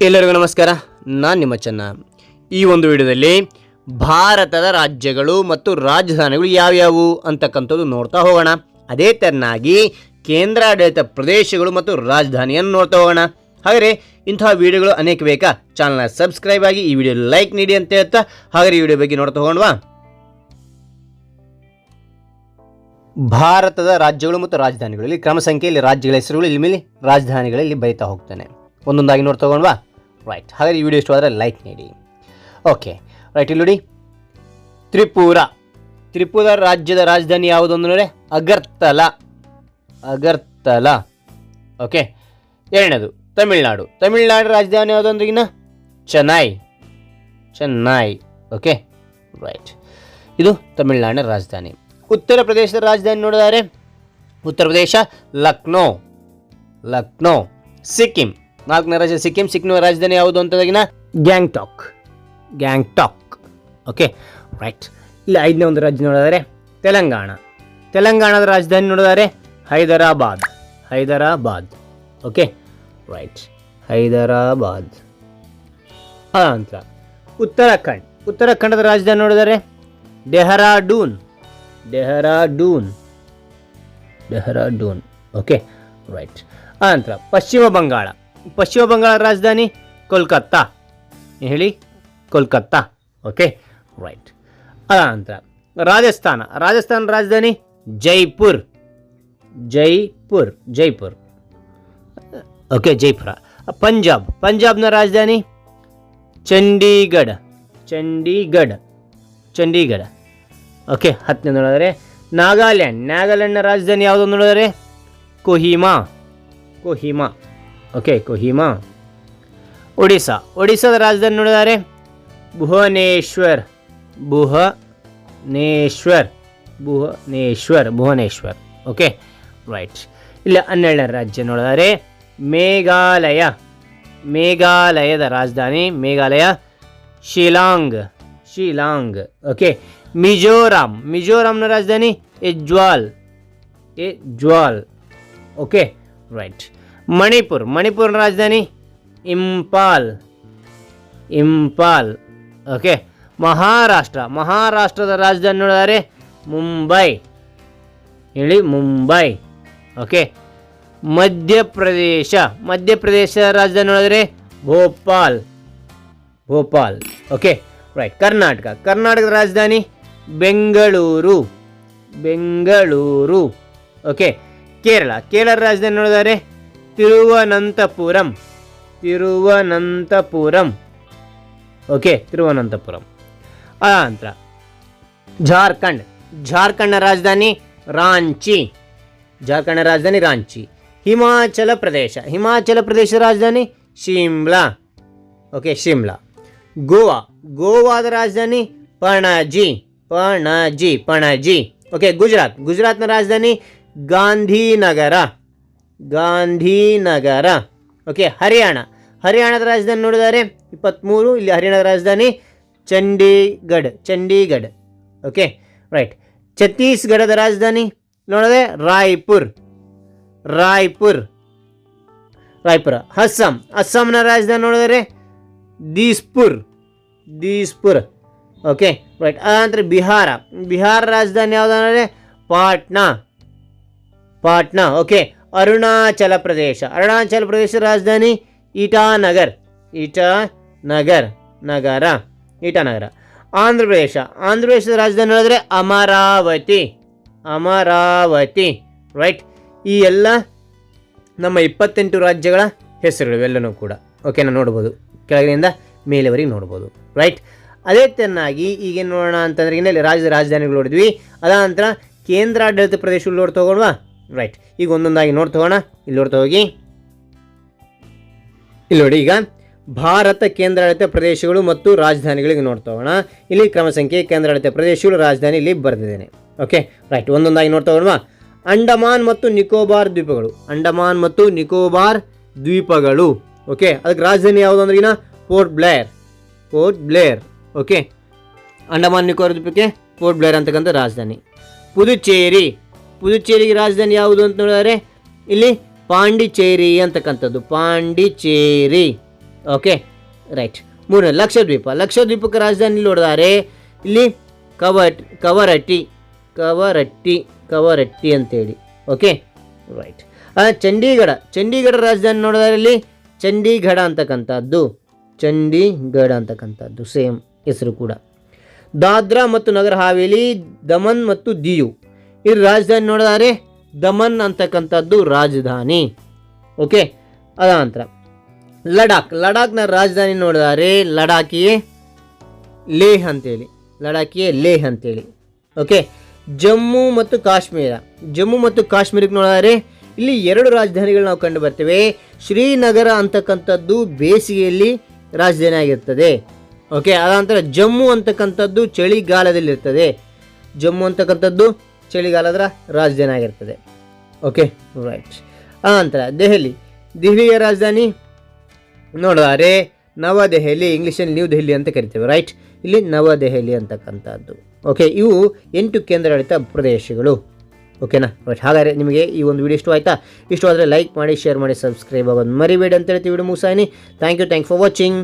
ಎಲ್ಲರಿಗೂ ನಮಸ್ಕಾರ. ನಾನು ನಿಮ್ಮ ಚೆನ್ನ. ಈ ಒಂದು ವಿಡಿಯೋದಲ್ಲಿ ಭಾರತದ ರಾಜ್ಯಗಳು ಮತ್ತು ರಾಜಧಾನಿಗಳು ಯಾವ್ಯಾವು ಅಂತಕ್ಕಂಥದ್ದು ನೋಡ್ತಾ ಹೋಗೋಣ. ಅದೇ ತೆರನಾಗಿ ಕೇಂದ್ರಾಡಳಿತ ಪ್ರದೇಶಗಳು ಮತ್ತು ರಾಜಧಾನಿಯನ್ನು ನೋಡ್ತಾ ಹೋಗೋಣ. ಹಾಗರೆ ಇಂತಹ ವಿಡಿಯೋಗಳು ಅನೇಕ ಬೇಕಾ ಚಾನಲ್ನ ಸಬ್ಸ್ಕ್ರೈಬ್ ಆಗಿ ಈ ವಿಡಿಯೋ ಲೈಕ್ ನೀಡಿ ಅಂತ ಹೇಳ್ತಾ ಹಾಗರೆ ಈ ವಿಡಿಯೋ ಬಗ್ಗೆ ನೋಡ್ತಾ ಹೋಗೋಣವಾ ಭಾರತದ ರಾಜ್ಯಗಳು ಮತ್ತು ರಾಜಧಾನಿಗಳಲ್ಲಿ ಕ್ರಮ ಸಂಖ್ಯೆಯಲ್ಲಿ ರಾಜ್ಯಗಳ ಹೆಸರುಗಳು ಇಲ್ಲಿ ಮೇಲೆ ರಾಜಧಾನಿಗಳಲ್ಲಿ ಬರಿತಾ ಹೋಗ್ತಾನೆ. ಒಂದೊಂದಾಗಿ ನೋಡಿ ತೊಗೊಂಡ್ವಾ? ರೈಟ್ ಹಾಗಾದ್ರೆ ಈ ವಿಡಿಯೋ ಇಷ್ಟವಾದರೆ ಲೈಕ್ ನೀಡಿ. ಓಕೆ ರೈಟ್ ಇಲ್ಲಿ ನೋಡಿ. ತ್ರಿಪುರ. ತ್ರಿಪುರ ರಾಜ್ಯದ ರಾಜಧಾನಿ ಯಾವುದು ಅಂದ್ರೆ ಅಗರ್ತಲ. ಅಗರ್ತಲ. ಓಕೆ ಎರಡನೇದು, ತಮಿಳ್ನಾಡು. ತಮಿಳ್ನಾಡು ರಾಜಧಾನಿ ಯಾವುದು ಅಂದ್ರೆ ಇನ್ನ? ಚೆನ್ನೈ. ಚೆನ್ನೈ. ಓಕೆ ರೈಟ್ ಇದು ತಮಿಳ್ನಾಡಿನ ರಾಜಧಾನಿ. ಉತ್ತರ ಪ್ರದೇಶದ ರಾಜಧಾನಿ ನೋಡಿದರೆ, ಉತ್ತರ ಪ್ರದೇಶ ಲಕ್ನೋ. ಲಕ್ನೋ. ಸಿಕ್ಕಿಂ. ನಾಲ್ಕನೇ ರಾಜ್ಯ ಸಿಕ್ಕಿಂ ಸಿಕ್ಕಿಂ ರಾಜಧಾನಿ ಯಾವುದು ಅಂತದಾಗಿನ ಗ್ಯಾಂಗ್ಟಾಕ್. ಗ್ಯಾಂಗ್ಟಾಕ್. ಓಕೆ ರೈಟ್ ಇಲ್ಲಿ ಐದನೇ ಒಂದು ರಾಜ್ಯ ನೋಡಿದರೆ ತೆಲಂಗಾಣ. ತೆಲಂಗಾಣದ ರಾಜಧಾನಿ ನೋಡಿದರೆ Hyderabad. Hyderabad. Okay right Hyderabad. ಅಂತ ಉತ್ತರಾಖಂಡ್. ಉತ್ತರಾಖಂಡದ ರಾಜಧಾನಿ ನೋಡಿದರೆ ಡೆಹರಾಡೂನ್. ಡೆಹರಾಡೂನ್. ಡೆಹರಾಡೂನ್. ಓಕೆ ರೈಟ್ ಆನಂತರ ಪಶ್ಚಿಮ ಬಂಗಾಳ. ಪಶ್ಚಿಮ ಬಂಗಾಳ ರಾಜಧಾನಿ ಕೋಲ್ಕತ್ತಾ. ಹೇಳಿ, ಕೋಲ್ಕತ್ತಾ. ಓಕೆ ರೈಟ್ ಅನಂತರ ರಾಜಸ್ಥಾನ. ರಾಜಸ್ಥಾನ ರಾಜಧಾನಿ ಜೈಪುರ್. ಜೈಪುರ್ ಜೈಪುರ್. ಓಕೆ ಜೈಪುರ. ಪಂಜಾಬ್. ಪಂಜಾಬ್ನ ರಾಜಧಾನಿ ಚಂಡೀಗಢ. ಚಂಡೀಗಢ. ಚಂಡೀಗಢ. ಓಕೆ ಹತ್ತನೇ ನೋಡಿದರೆ ನಾಗಾಲ್ಯಾಂಡ್. ನಾಗಾಲ್ಯಾಂಡ್ನ ರಾಜಧಾನಿ ಯಾವುದು ನೋಡಿದರೆ? ಕೊಹಿಮಾ. ಕೊಹಿಮಾ. ಓಕೆ, ಕೊಹಿಮಾ. ಒಡಿಸ್ಸಾ. ಒಡಿಸ್ಸಾದ ರಾಜಧಾನಿ ನೋಡಿದರೆ. ಭುವನೇಶ್ವರ್. ಭುವನೇಶ್ವರ್. ಭುವನೇಶ್ವರ್ ಭುವನೇಶ್ವರ್. Okay, right. ಇಲ್ಲ ಹನ್ನೆರಡನೇ ರಾಜ್ಯ ನೋಡಿದರೆ. ಮೇಘಾಲಯ. ಮೇಘಾಲಯದ ರಾಜಧಾನಿ, ಮೇಘಾಲಯ. ಶಿಲಾಂಗ್. ಶಿಲಾಂಗ್. ಓಕೆ, ಮಿಜೋರಾಂ. ಮಿಜೋರಾಂನ ರಾಜಧಾನಿ ಎಜ್ವಾಲ್. ಎಜ್ವಾಲ್. Okay, right. ಮಣಿಪುರ್. ಮಣಿಪುರ ರಾಜಧಾನಿ? ಇಂಪಾಲ್. ಇಂಪಾಲ್. ಓಕೆ. ಮಹಾರಾಷ್ಟ್ರ. ಮಹಾರಾಷ್ಟ್ರದ ರಾಜಧಾನಿ ನೋಡಿದರೆ ಮುಂಬೈ. ಹೇಳಿ, ಮುಂಬೈ. ಓಕೆ. ಮಧ್ಯಪ್ರದೇಶ. ಮಧ್ಯಪ್ರದೇಶ ರಾಜಧಾನಿ ನೋಡಿದರೆ ಭೋಪಾಲ್. ಭೋಪಾಲ್. ಓಕೆ. ರೈಟ್ ಕರ್ನಾಟಕ. ಕರ್ನಾಟಕದ ರಾಜಧಾನಿ? ಬೆಂಗಳೂರು. ಬೆಂಗಳೂರು. ಓಕೆ. ಕೇರಳ. ಕೇರಳ ರಾಜಧಾನಿ ನೋಡಿದರೆ ತಿರುವನಂತಪುರಂ. ತಿರುವನಂತಪುರಂ. ಓಕೆ, ತಿರುವನಂತಪುರಂ. ಅನಂತರ ಜಾರ್ಖಂಡ್. ಜಾರ್ಖಂಡ್ನ ರಾಜಧಾನಿ ರಾಂಚಿ. ಜಾರ್ಖಂಡ್ನ ರಾಜಧಾನಿ ರಾಂಚಿ. ಹಿಮಾಚಲ ಪ್ರದೇಶ. ಹಿಮಾಚಲ ಪ್ರದೇಶದ ರಾಜಧಾನಿ ಶಿಮ್ಲಾ. ಓಕೆ, ಶಿಮ್ಲಾ. ಗೋವಾ. ಗೋವಾದ ರಾಜಧಾನಿ ಪಣಜಿ. ಪಣಜಿ ಪಣಜಿ. ಓಕೆ, ಗುಜರಾತ್. ಗುಜರಾತ್ನ ರಾಜಧಾನಿ ಗಾಂಧಿನಗರ. ಗಾಂಧಿನಗರ. ಓಕೆ ಹರಿಯಾಣ. ಹರಿಯಾಣದ ರಾಜಧಾನಿ ನೋಡಿದರೆ. ಇಪ್ಪತ್ತ್ಮೂರು ಇಲ್ಲಿ ಹರಿಯಾಣದ ರಾಜಧಾನಿ ಚಂಡೀಗಢ ಚಂಡೀಗಢ. ಓಕೆ ರೈಟ್ ಛತ್ತೀಸ್ಗಢದ ರಾಜಧಾನಿ ನೋಡಿದ್ರೆ ರಾಯ್ಪುರ್. ರಾಯ್ಪುರ್. ರಾಯ್ಪುರ. ಅಸ್ಸಾಂ. ಅಸ್ಸಾಂನ ರಾಜಧಾನಿ ನೋಡಿದರೆ ದೀಸ್ಪುರ್. ದೀಸ್ಪುರ್. ಓಕೆ ರೈಟ್ ಅದಂತರ ಬಿಹಾರ. ಬಿಹಾರ ರಾಜಧಾನಿ ಯಾವುದಂದ್ರೆ ಪಾಟ್ನಾ. ಪಾಟ್ನಾ ಓಕೆ ಅರುಣಾಚಲ ಪ್ರದೇಶ. ಅರುಣಾಚಲ ಪ್ರದೇಶ ರಾಜಧಾನಿ ಇಟಾನಗರ್. ಇಟಾನಗರ್, ನಗರ, ಇಟಾನಗರ. ಆಂಧ್ರ ಪ್ರದೇಶ. ಆಂಧ್ರ ಪ್ರದೇಶದ ರಾಜಧಾನಿ ಹೇಳಿದ್ರೆ ಅಮರಾವತಿ. ಅಮರಾವತಿ ರೈಟ್ ಈ ಎಲ್ಲ ನಮ್ಮ ಇಪ್ಪತ್ತೆಂಟು ರಾಜ್ಯಗಳ ಹೆಸರುಗಳು ಇವೆಲ್ಲನೂ ಕೂಡ. ಓಕೆನಾ ನೋಡ್ಬೋದು. ಕೆಳಗಿನಿಂದ ಮೇಲೆವರೆಗೆ ನೋಡ್ಬೋದು. ರೈಟ್ ಅದೇ ತನ್ನಾಗಿ ಈಗೇನು ನೋಡೋಣ ಅಂತಂದ್ರೆ ಇಲ್ಲಿ ರಾಜ್ಯದ ರಾಜಧಾನಿಗಳು ನೋಡಿದ್ವಿ. ಅದಾದ ನಂತರ ಕೇಂದ್ರಾಡಳಿತ ಪ್ರದೇಶಗಳು ನೋಡಿ ಹೋಗೋಣವಾ? ರೈಟ್ ಈಗ ಒಂದೊಂದಾಗಿ ನೋಡ್ತಾ ಹೋಗೋಣ. ಇಲ್ಲಿ ನೋಡ್ತಾ ಹೋಗಿ. ಇಲ್ಲಿ ನೋಡಿ ಈಗ ಭಾರತ ಕೇಂದ್ರಾಡಳಿತ ಪ್ರದೇಶಗಳು ಮತ್ತು ರಾಜಧಾನಿಗಳಿಗೆ ನೋಡ್ತಾ ಹೋಗೋಣ. ಇಲ್ಲಿ ಕ್ರಮ ಸಂಖ್ಯೆ ಕೇಂದ್ರಾಡಳಿತ ಪ್ರದೇಶಗಳು, ರಾಜಧಾನಿ ಇಲ್ಲಿ ಬರೆದಿದ್ದೇನೆ. ಓಕೆ ರೈಟ್ ಒಂದೊಂದಾಗಿ ನೋಡ್ತಾ ಹೋಗೋಣ. ಅಂಡಮಾನ್ ಮತ್ತು ನಿಕೋಬಾರ್ ದ್ವೀಪಗಳು. ಅಂಡಮಾನ್ ಮತ್ತು ನಿಕೋಬಾರ್ ದ್ವೀಪಗಳು. ಓಕೆ ಅದಕ್ಕೆ ರಾಜಧಾನಿ ಯಾವುದು ಅಂದ್ರೆ ಈಗ ಪೋರ್ಟ್ ಬ್ಲೇರ್ ಪೋರ್ಟ್ ಬ್ಲೇರ್ ಓಕೆ ಅಂಡಮಾನ್ ನಿಕೋಬಾರ್ ದ್ವೀಪಕ್ಕೆ ಪೋರ್ಟ್ ಬ್ಲೇರ್ ಅಂತಕ್ಕಂಥ ರಾಜಧಾನಿ. ಪುದುಚೇರಿ. ಪುದುಚೇರಿಗೆ ರಾಜಧಾನಿ ಯಾವುದು ಅಂತ ನೋಡಿದರೆ, ಇಲ್ಲಿ ಪಾಂಡಿಚೇರಿ ಅಂತಕ್ಕಂಥದ್ದು. ಪಾಂಡಿಚೇರಿ. ಓಕೆ ರೈಟ್ ಮೂರನೇ, ಲಕ್ಷದ್ವೀಪ. ಲಕ್ಷದ್ವೀಪಕ್ಕೆ ರಾಜಧಾನಿ ನೋಡಿದರೆ? ಇಲ್ಲಿ ಕವಟ್, ಕವರಟ್ಟಿ ಕವರಟ್ಟಿ ಕವರಟ್ಟಿ ಅಂತೇಳಿ. Okay right Chandigarh. ಚಂಡೀಗಢ ರಾಜಧಾನಿ ನೋಡಿದರೆ ಇಲ್ಲಿ? ಚಂಡೀಗಢ ಅಂತಕ್ಕಂಥದ್ದು. ಚಂಡೀಗಢ ಅಂತಕ್ಕಂಥದ್ದು. ಸೇಮ್ ಹೆಸರು ಕೂಡ. ದಾದ್ರಾ ಮತ್ತು ನಗರ ಹಾವೇಲಿ ದಮನ್ ಮತ್ತು ದಿಯು. ಇಲ್ಲಿ ರಾಜಧಾನಿ ನೋಡಿದರೆ ದಮನ್ ಅಂತಕ್ಕಂಥದ್ದು ರಾಜಧಾನಿ. ಓಕೆ ಅದ ನಂತರ. ಲಡಾಖ್. ಲಡಾಖ್ನ ರಾಜಧಾನಿ ನೋಡಿದರೆ ಲಡಾಖಿಯೇ ಲೇಹ್ ಅಂತೇಳಿ. ಲಡಾಖಿಯೇ ಲೇಹ್ ಅಂತೇಳಿ. ಓಕೆ ಜಮ್ಮು ಮತ್ತು ಕಾಶ್ಮೀರ. ಜಮ್ಮು ಮತ್ತು ಕಾಶ್ಮೀರಕ್ಕೆ ನೋಡಿದರೆ ಇಲ್ಲಿ ಎರಡು ರಾಜಧಾನಿಗಳು ನಾವು ಕಂಡು ಬರ್ತೇವೆ. ಶ್ರೀನಗರ ಅಂತಕ್ಕಂಥದ್ದು ಬೇಸಿಗೆಯಲ್ಲಿ ರಾಜಧಾನಿ ಆಗಿರ್ತದೆ. ಓಕೆ ಅದಾನಂತರ ಜಮ್ಮು ಅಂತಕ್ಕಂಥದ್ದು ಚಳಿಗಾಲದಲ್ಲಿರ್ತದೆ. ಜಮ್ಮು ಅಂತಕ್ಕಂಥದ್ದು ಚಳಿಗಾಲದ ರಾಜಧಾನಿ ಆಗಿರ್ತದೆ. ಓಕೆ ರೈಟ್ ಆನಂತರ ದೆಹಲಿ. ದೆಹಲಿಯ ರಾಜಧಾನಿ ನೋಡಾರೆ ನವದೆಹಲಿ ಇಂಗ್ಲೀಷಲ್ಲಿ ನ್ಯೂ ದೆಹಲಿ ಅಂತ ಕರಿತೇವೆ ರೈಟ್ ಇಲ್ಲಿ ನವದೆಹಲಿ ಅಂತಕ್ಕಂಥದ್ದು. ಓಕೆ ಇವು ಎಂಟು ಕೇಂದ್ರಾಡಳಿತ ಪ್ರದೇಶಗಳು. ಓಕೆನಾ ರೈಟ್ ಹಾಗಾದರೆ ನಿಮಗೆ ಈ ಒಂದು ವಿಡಿಯೋ ಇಷ್ಟ ಆಯಿತಾ? ಆದರೆ ಲೈಕ್ ಮಾಡಿ ಶೇರ್ ಮಾಡಿ ಸಬ್ಸ್ಕ್ರೈಬ್ ಆಗೋದು ಮರಿಬೇಡಿ ಅಂತ ಹೇಳ್ತೀವಿ. Video ಮುಗಿಸಾಯಿನಿ thank you thank for watching